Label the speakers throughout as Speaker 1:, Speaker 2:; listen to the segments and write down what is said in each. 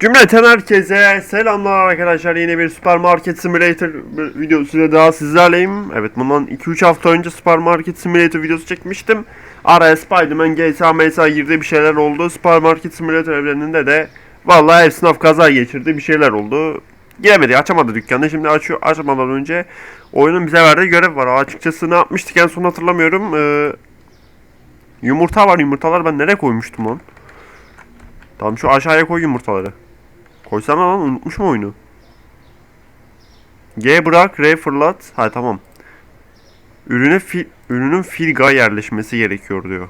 Speaker 1: Cümleten herkese selamlar arkadaşlar. Yine bir Supermarket Simulator videosuyla daha sizlerleyim. Evet bundan 2-3 hafta önce Supermarket Simulator videosu çekmiştim. Araya Spider-Man, GTA, MSA girdi bir şeyler oldu. Supermarket Simulator evreninde de vallahi esnaf kaza geçirdi bir şeyler oldu. Giremedi açamadı dükkanı. Şimdi açıyor açmadan önce oyunun bize verdiği görev var. Açıkçası ne yapmıştık en son hatırlamıyorum. Ee, yumurta var yumurtalar ben nereye koymuştum onu? Tamam şu aşağıya koy yumurtaları. Koysana lan unutmuş mu oyunu? G bırak, R fırlat. Ha tamam. Ürüne fil, ürünün filga yerleşmesi gerekiyor diyor.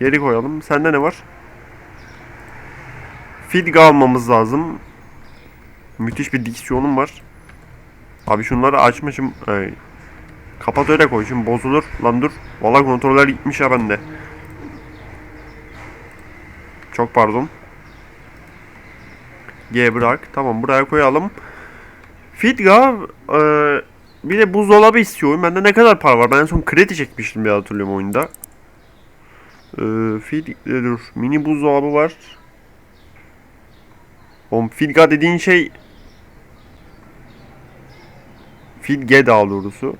Speaker 1: Geri koyalım. Sende ne var? Filga almamız lazım. Müthiş bir diksiyonum var. Abi şunları açmışım. Ay. Kapat öyle koy şimdi bozulur. Lan dur. Valla kontroller gitmiş ya bende. Çok pardon. G bırak. Tamam buraya koyalım. Fitga e, bir de buzdolabı istiyorum. Bende ne kadar para var? Ben en son kredi çekmiştim bir hatırlıyorum oyunda. E, Fit, e, dur. Mini buzdolabı var. Oğlum Fitga dediğin şey Fitge daha doğrusu.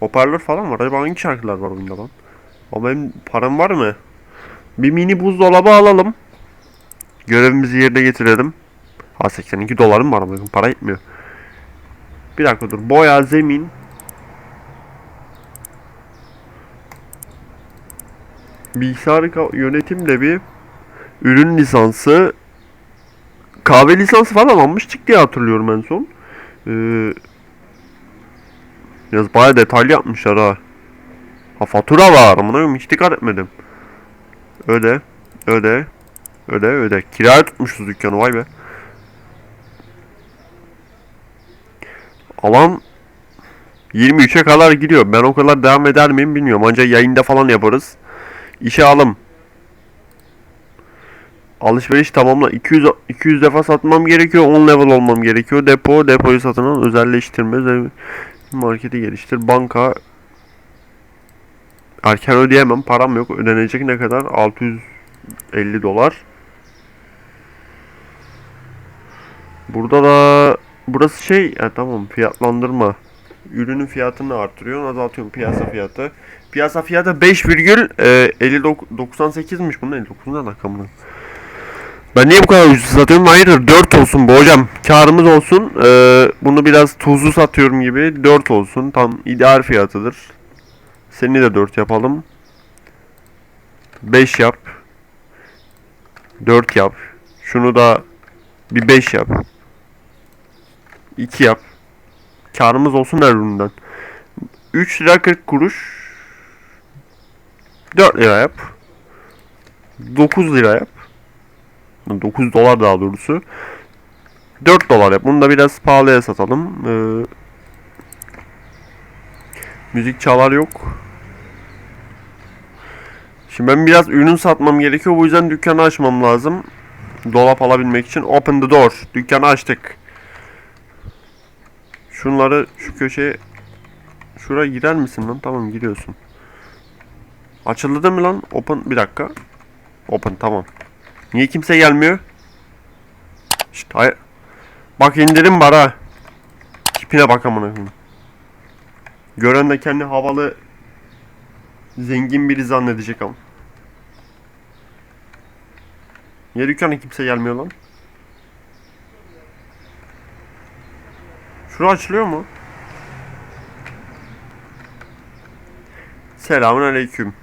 Speaker 1: Hoparlör falan var. Acaba hangi şarkılar var oyunda lan? Ama benim param var mı? Bir mini buzdolabı alalım. Görevimizi yerine getirelim. Ha 82 dolarım var ama para etmiyor. Bir dakika dur. Boya zemin. Bilgisayar yönetimle bir ürün lisansı kahve lisansı falan almıştık diye hatırlıyorum en son. Ee, biraz bayağı detaylı yapmışlar ha. Ha fatura var. Amına koyayım hiç dikkat etmedim. Öde. Öde. Öde öde. Kiraya tutmuşuz dükkanı vay be. Alan 23'e kadar gidiyor. Ben o kadar devam eder miyim bilmiyorum. Ancak yayında falan yaparız. İşe alım. Alışveriş tamamla 200 200 defa satmam gerekiyor. 10 level olmam gerekiyor. Depo, depoyu satın al, özelleştirme, özel- marketi geliştir, banka erken ödeyemem. Param yok. Ödenecek ne kadar? 650 dolar. Burada da burası şey ha, tamam fiyatlandırma. Ürünün fiyatını artırıyorsun azaltıyorsun piyasa fiyatı. Piyasa fiyatı 5,98'miş bunun 59 ne rakamı? Ben niye bu kadar ucuz satıyorum? Hayır 4 olsun bu hocam. Karımız olsun. Ee, bunu biraz tuzlu satıyorum gibi. 4 olsun. Tam ideal fiyatıdır. Seni de 4 yapalım. 5 yap. 4 yap. Şunu da bir 5 yap. 2 yap. Karımız olsun her üründen. 3 lira 40 kuruş. 4 lira yap. 9 lira yap. 9 dolar daha doğrusu. 4 dolar yap. Bunu da biraz pahalıya satalım. Ee, müzik çalar yok. Şimdi ben biraz ürün satmam gerekiyor. Bu yüzden dükkanı açmam lazım. Dolap alabilmek için. Open the door. Dükkanı açtık. Şunları şu köşeye Şuraya girer misin lan? Tamam giriyorsun. Açıldı mı lan? Open bir dakika. Open tamam. Niye kimse gelmiyor? Şşt hayır. Bak indirim var ha. Tipine bak amına. Gören de kendi havalı zengin biri zannedecek ama. Niye kimse gelmiyor lan? Şura açılıyor mu? Selamun aleyküm.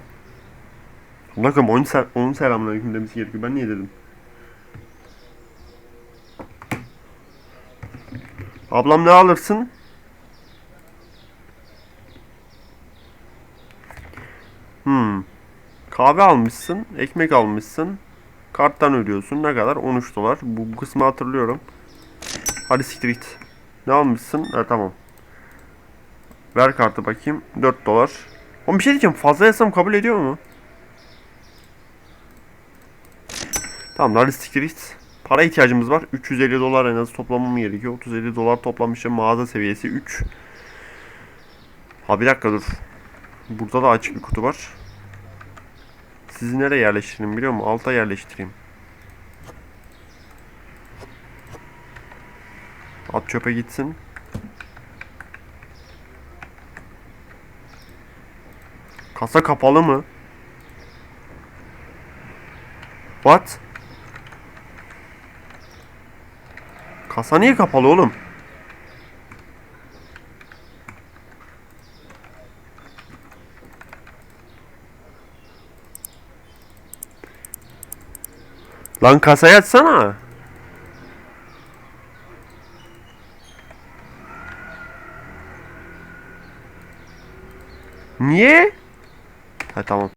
Speaker 1: Bakın onun, se onun selamun aleyküm demesi gerekiyor. Ben niye dedim? Ablam ne alırsın? Hmm. Kahve almışsın, ekmek almışsın. Karttan ödüyorsun. Ne kadar? 13 dolar. Bu, bu kısmı hatırlıyorum. Hadi siktir git. Ne almışsın? Ha tamam. Ver kartı bakayım. 4 dolar. Oğlum bir şey diyeceğim. Fazla yazsam kabul ediyor mu? Tamam hadi siktir. Para ihtiyacımız var. 350 dolar en az toplamam gerekiyor. 30-50 dolar toplamışım. Mağaza seviyesi 3. Ha bir dakika dur. Burada da açık bir kutu var. Sizi nereye yerleştireyim biliyor musun? Alta yerleştireyim. At çöpe gitsin. Kasa kapalı mı? What? Kasa niye kapalı oğlum? Lan kasayı açsana. Niye? Ha tamam.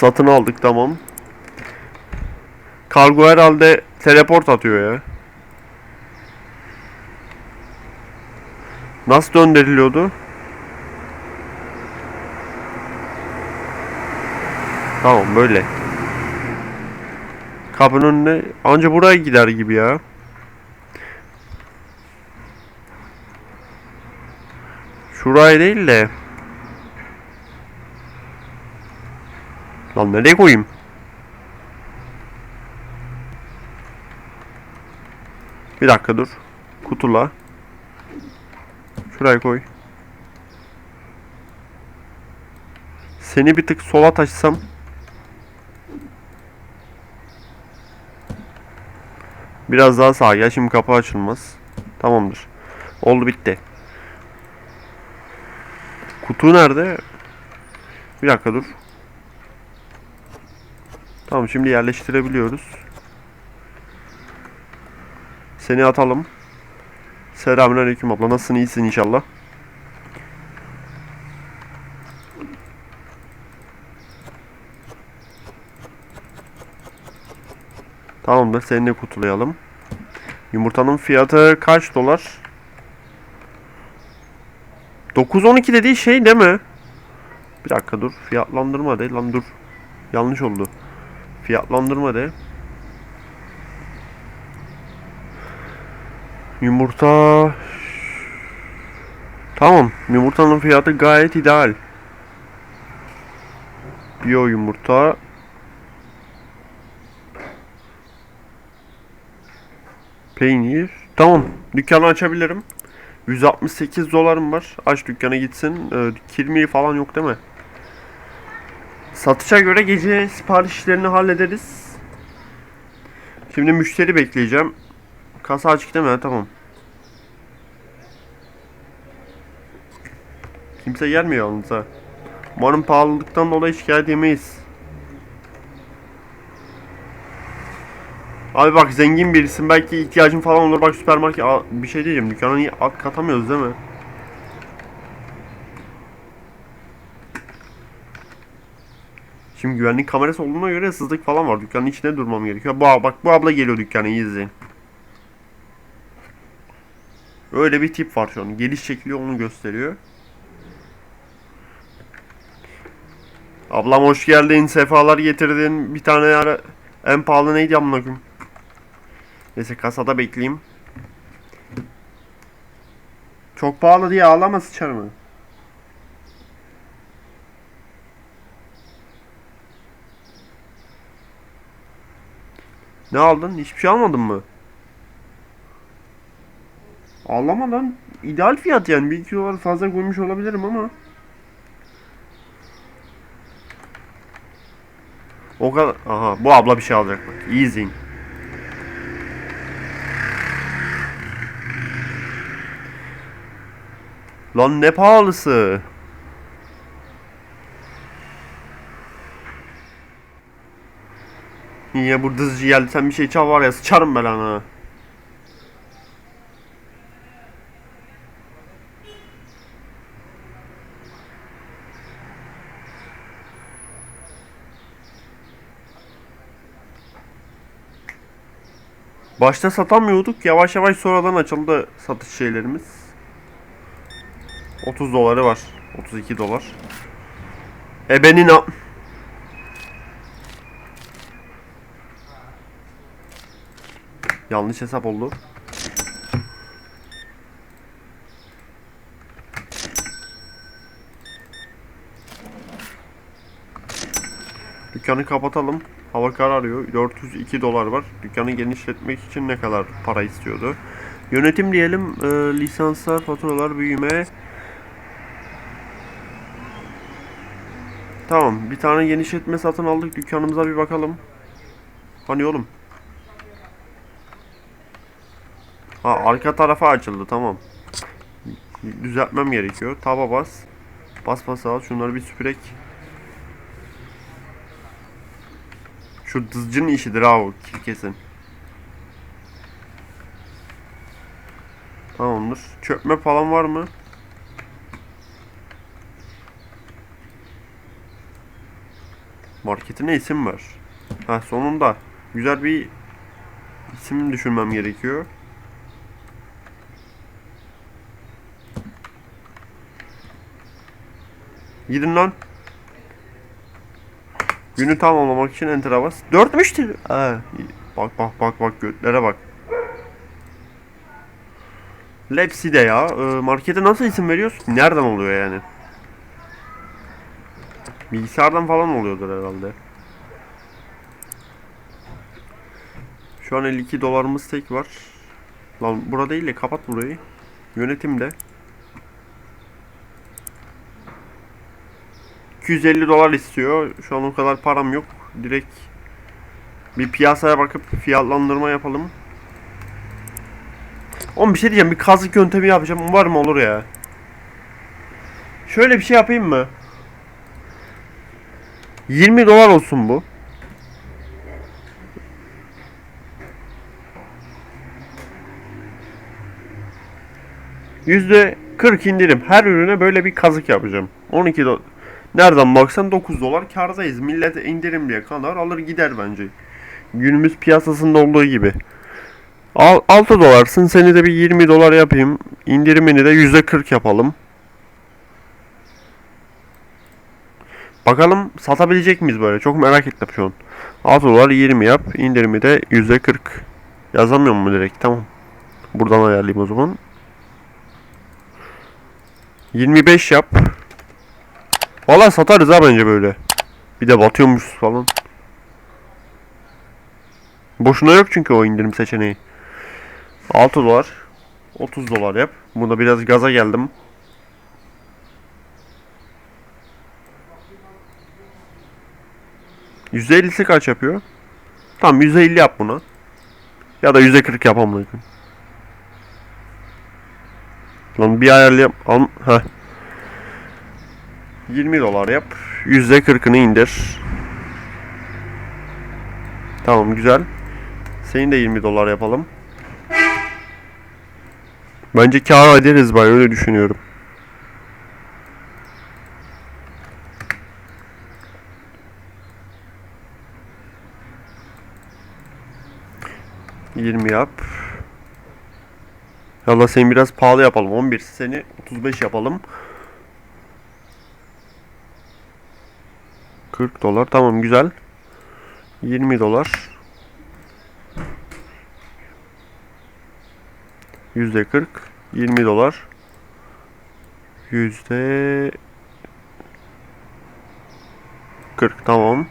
Speaker 1: Satın aldık tamam. Kargo herhalde teleport atıyor ya. Nasıl döndürülüyordu? Tamam böyle. Kapının önüne anca buraya gider gibi ya. Şuraya değil de. Lan nereye koyayım? Bir dakika dur. Kutula. Şuraya koy. Seni bir tık sola taşısam. Biraz daha sağa gel. Şimdi kapı açılmaz. Tamamdır. Oldu bitti. Kutu nerede? Bir dakika dur. Tamam şimdi yerleştirebiliyoruz. Seni atalım. Selamünaleyküm abla. Nasılsın? İyisin inşallah. Tamamdır. Seni de kutulayalım. Yumurtanın fiyatı kaç dolar? 9.12 dediği şey değil mi? Bir dakika dur. Fiyatlandırma de. Lan dur. Yanlış oldu. Fiyatlandırma de. Yumurta Tamam. Yumurtanın fiyatı gayet ideal. Bio yumurta Peynir. Tamam. Dükkanı açabilirim. 168 dolarım var. Aç dükkana gitsin. Ee, kirmiği falan yok değil mi? Satışa göre gece sipariş işlerini hallederiz. Şimdi müşteri bekleyeceğim. Kasa açık değil mi? Tamam. Kimse gelmiyor yalnız ha. Umarım pahalılıktan dolayı şikayet yemeyiz. Abi bak zengin birisin belki ihtiyacın falan olur bak süpermarket bir şey diyeceğim dükkana niye at katamıyoruz değil mi? Şimdi güvenlik kamerası olduğuna göre hırsızlık falan var. Dükkanın içinde durmam gerekiyor. Bu, bak bu abla geliyor dükkana iyi izleyin. Öyle bir tip var şu an. Geliş şekli onu gösteriyor. Ablam hoş geldin. Sefalar getirdin. Bir tane ara... En pahalı neydi amına koyayım? Neyse kasada bekleyeyim. Çok pahalı diye ağlama sıçarım. Ne aldın? Hiçbir şey almadın mı? Ağlama lan. İdeal fiyat yani. Bir iki dolar fazla koymuş olabilirim ama. O kadar. Aha bu abla bir şey alacak bak. İyi izleyin. Lan ne pahalısı. Niye burada geldi sen bir şey çal var ya sıçarım ben ana. Başta satamıyorduk. Yavaş yavaş sonradan açıldı satış şeylerimiz. 30 doları var. 32 dolar. Ebenin Yanlış hesap oldu. Dükkanı kapatalım. Hava kararıyor. 402 dolar var. Dükkanı genişletmek için ne kadar para istiyordu? Yönetim diyelim. e, lisanslar, faturalar, büyüme. Tamam. Bir tane genişletme satın aldık. Dükkanımıza bir bakalım. Hani oğlum? Ha arka tarafa açıldı. Tamam. Düzeltmem gerekiyor. Taba bas. Bas bas al. Şunları bir süpürek. Şu dızcının işidir ha o kesin. Tamamdır. Çökme falan var mı? Marketine isim ver. Ha sonunda. Güzel bir isim düşünmem gerekiyor. Gidin lan. Günü tamamlamak için enter'a bas. Dörtmüştür. Ha, bak bak bak bak götlere bak. Lepsi de ya. Ee, markete nasıl isim veriyorsun? Nereden oluyor yani? Bilgisayardan falan oluyordur herhalde. Şu an 52 dolarımız tek var. Lan burada değil de kapat burayı. Yönetimde. 250 dolar istiyor. Şu an o kadar param yok. Direkt bir piyasaya bakıp fiyatlandırma yapalım. Oğlum bir şey diyeceğim. Bir kazık yöntemi yapacağım. Var mı olur ya. Şöyle bir şey yapayım mı? 20 dolar olsun bu. Yüzde 40 indirim. Her ürüne böyle bir kazık yapacağım. 12 dolar. Nereden baksan 9 dolar kardayız. Millet indirim diye kadar alır gider bence. Günümüz piyasasında olduğu gibi. Al, 6 dolarsın seni de bir 20 dolar yapayım. İndirimini de %40 yapalım. Bakalım satabilecek miyiz böyle? Çok merak ettim şu an. 6 dolar 20 yap. indirimi de %40. Yazamıyor mu direkt? Tamam. Buradan ayarlayayım o zaman. 25 yap. Valla satarız ha bence böyle. Bir de batıyormuş falan. Boşuna yok çünkü o indirim seçeneği. 6 dolar. 30 dolar yap. Bunda biraz gaza geldim. %50'si kaç yapıyor? Tamam %50 yap buna. Ya da %40 yapalım. Lan bir ayarlayalım. Al, heh. 20 dolar yap. %40'ını indir. Tamam güzel. Senin de 20 dolar yapalım. Bence kar ederiz ben öyle düşünüyorum. Yirmi yap. Yallah seni biraz pahalı yapalım. 11 seni 35 yapalım. 40 dolar. Tamam güzel. 20 dolar. Yüzde 40. 20 dolar. Yüzde 40 tamam.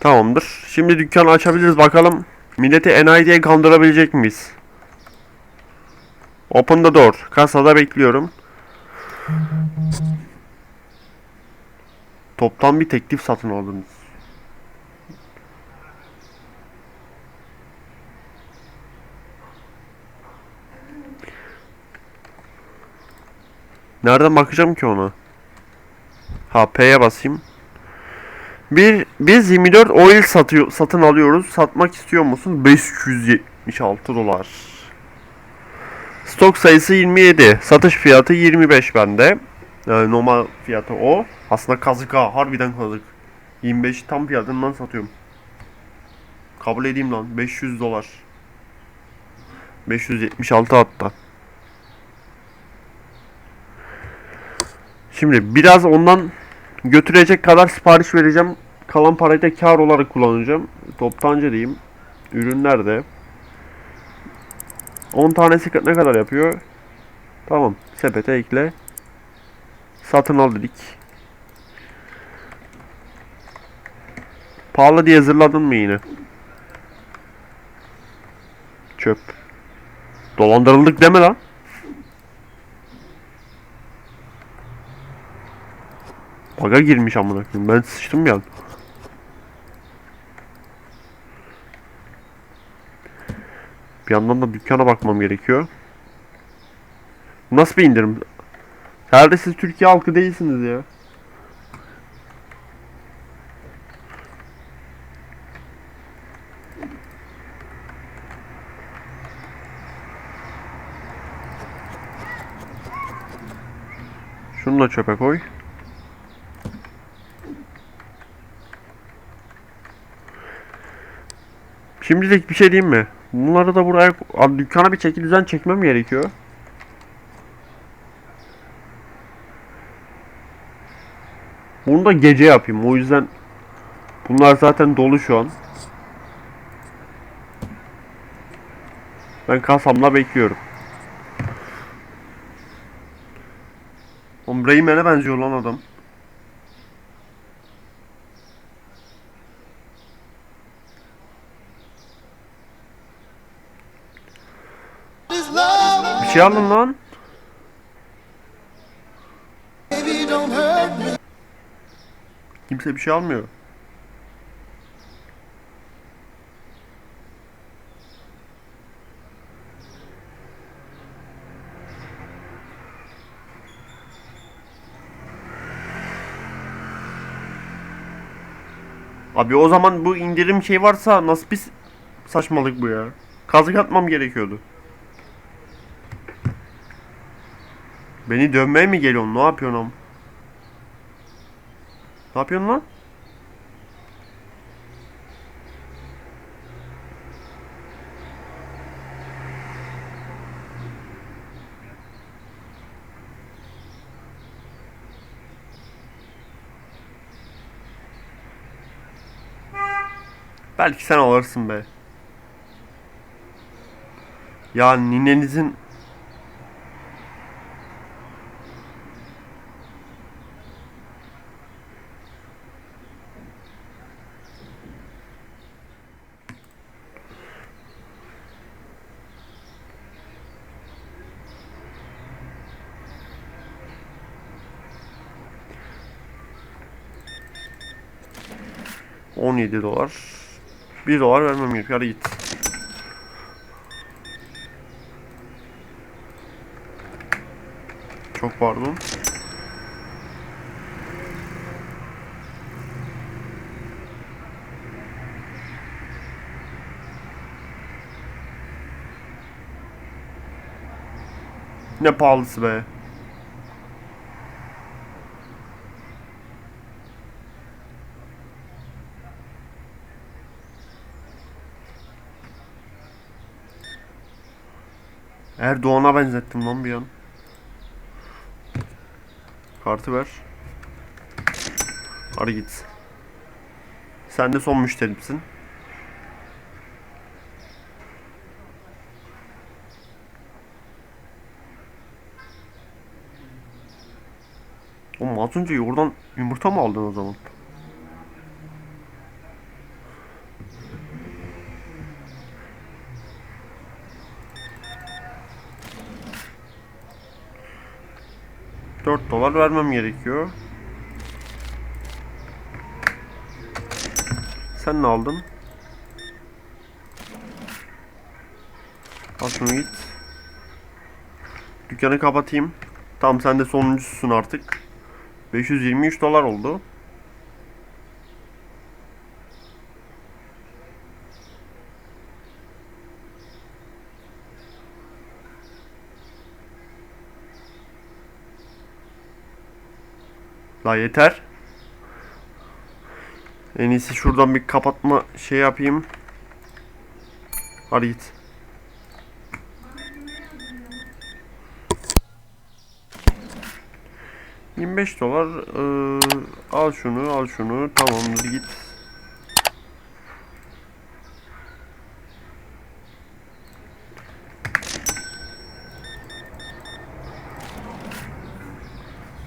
Speaker 1: Tamamdır. Şimdi dükkanı açabiliriz bakalım. Milleti enayi diye kandırabilecek miyiz? Open the door. Kasada bekliyorum. Toptan bir teklif satın aldınız. Nereden bakacağım ki ona? Ha P'ye basayım. Bir biz 24 oil satıyor satın alıyoruz. Satmak istiyor musun? 576 dolar. Stok sayısı 27. Satış fiyatı 25 bende. Yani normal fiyatı o. Aslında kazık ha. Harbiden kazık. 25 tam fiyatından satıyorum. Kabul edeyim lan. 500 dolar. 576 hatta. Şimdi biraz ondan götürecek kadar sipariş vereceğim. Kalan parayı da kar olarak kullanacağım. Toptancı diyeyim. Ürünler de. 10 tanesi ne kadar yapıyor? Tamam. Sepete ekle. Satın al dedik. Pahalı diye zırladın mı yine? Çöp. Dolandırıldık deme lan. Baga girmiş amına koyayım. Ben sıçtım bir Bir yandan da dükkana bakmam gerekiyor. Nasıl bir indirim? Herhalde siz Türkiye halkı değilsiniz ya. Şunu da çöpe koy. Şimdilik bir şey diyeyim mi? Bunları da buraya Abi dükkana bir çeki düzen çekmem gerekiyor. Bunu da gece yapayım. O yüzden bunlar zaten dolu şu an. Ben kasamla bekliyorum. Oğlum Rayman'e benziyor lan adam. Şey alın lan. Kimse bir şey almıyor. Abi o zaman bu indirim şey varsa nasıl bir saçmalık bu ya? Kazık atmam gerekiyordu. Beni dövmeye mi geliyorsun? Ne yapıyorsun am? Ne yapıyorsun lan? Belki sen alırsın be. Ya ninenizin On yedi dolar. 1 dolar vermem gerekiyor. Hadi git. Çok pardon. Ne pahalısı be. Erdoğan'a benzettim lan bir an. Kartı ver. Hadi git. Sen de son müşterimsin. Oğlum az önce oradan yumurta mı aldın o zaman? Dolar vermem gerekiyor. Sen ne aldın? Al git. Dükkanı kapatayım. Tamam sen de sonuncususun artık. 523 dolar oldu. La yeter. En iyisi şuradan bir kapatma şey yapayım. Hadi git. ...25 dolar... Ee, ...al şunu, al şunu... ...tamamdır git.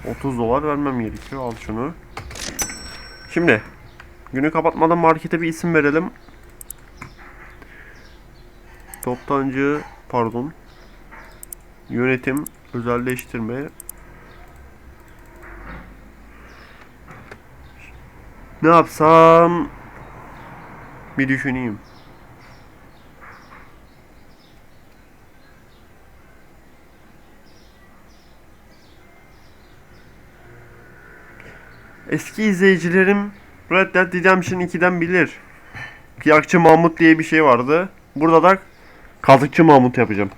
Speaker 1: ...30 dolar vermem gerekiyor... ...al şunu. Şimdi... Günü kapatmadan markete bir isim verelim. Toptancı pardon. Yönetim özelleştirme. Ne yapsam bir düşüneyim. Eski izleyicilerim Red Dead Redemption 2'den bilir. Kıyakçı Mahmut diye bir şey vardı. Burada da kazıkçı Mahmut yapacağım.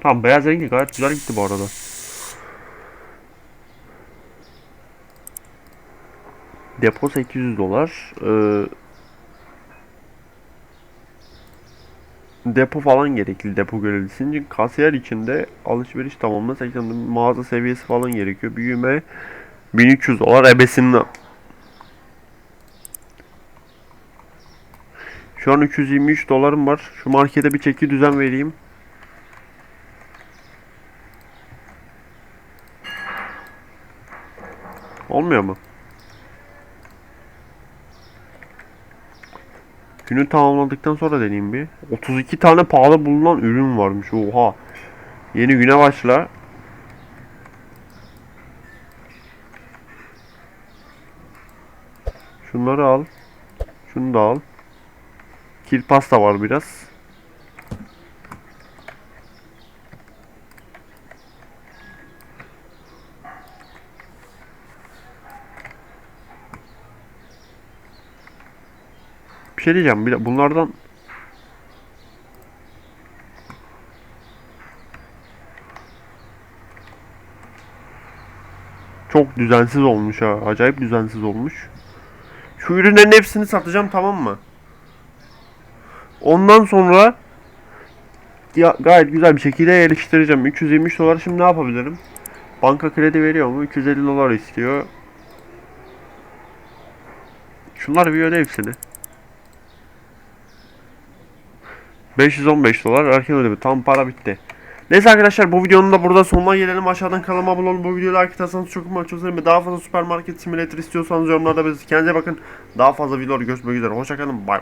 Speaker 1: Tamam beyaz rengi gayet güzel gitti bu arada. Depo 800 dolar. Ee, depo falan gerekli depo görevlisi için kasiyer içinde alışveriş tamamla 80 mağaza seviyesi falan gerekiyor. Büyüme 1300 dolar ebesinin Şu an 323 dolarım var. Şu markete bir çeki düzen vereyim. Olmuyor mu? Günü tamamladıktan sonra deneyeyim bir. 32 tane pahalı bulunan ürün varmış. Oha. Yeni güne başla. Şunları al. Şunu da al. Kil pasta var biraz. Bir şey diyeceğim. Bir de bunlardan çok düzensiz olmuş ha. Acayip düzensiz olmuş. Şu ürünlerin hepsini satacağım tamam mı? Ondan sonra ya, gayet güzel bir şekilde geliştireceğim. 323 dolar şimdi ne yapabilirim? Banka kredi veriyor mu? 350 dolar istiyor. Şunlar bir öde hepsini. 515 dolar erken ödeme. Tam para bitti. Neyse arkadaşlar bu videonun da burada sonuna gelelim. Aşağıdan kanalıma abone olun. Bu videoyu like atarsanız çok mutlu olurum. Daha fazla süpermarket simülatör istiyorsanız yorumlarda belirtin. Kendinize bakın. Daha fazla videolar görüşmek üzere. Hoşçakalın. Bay bay.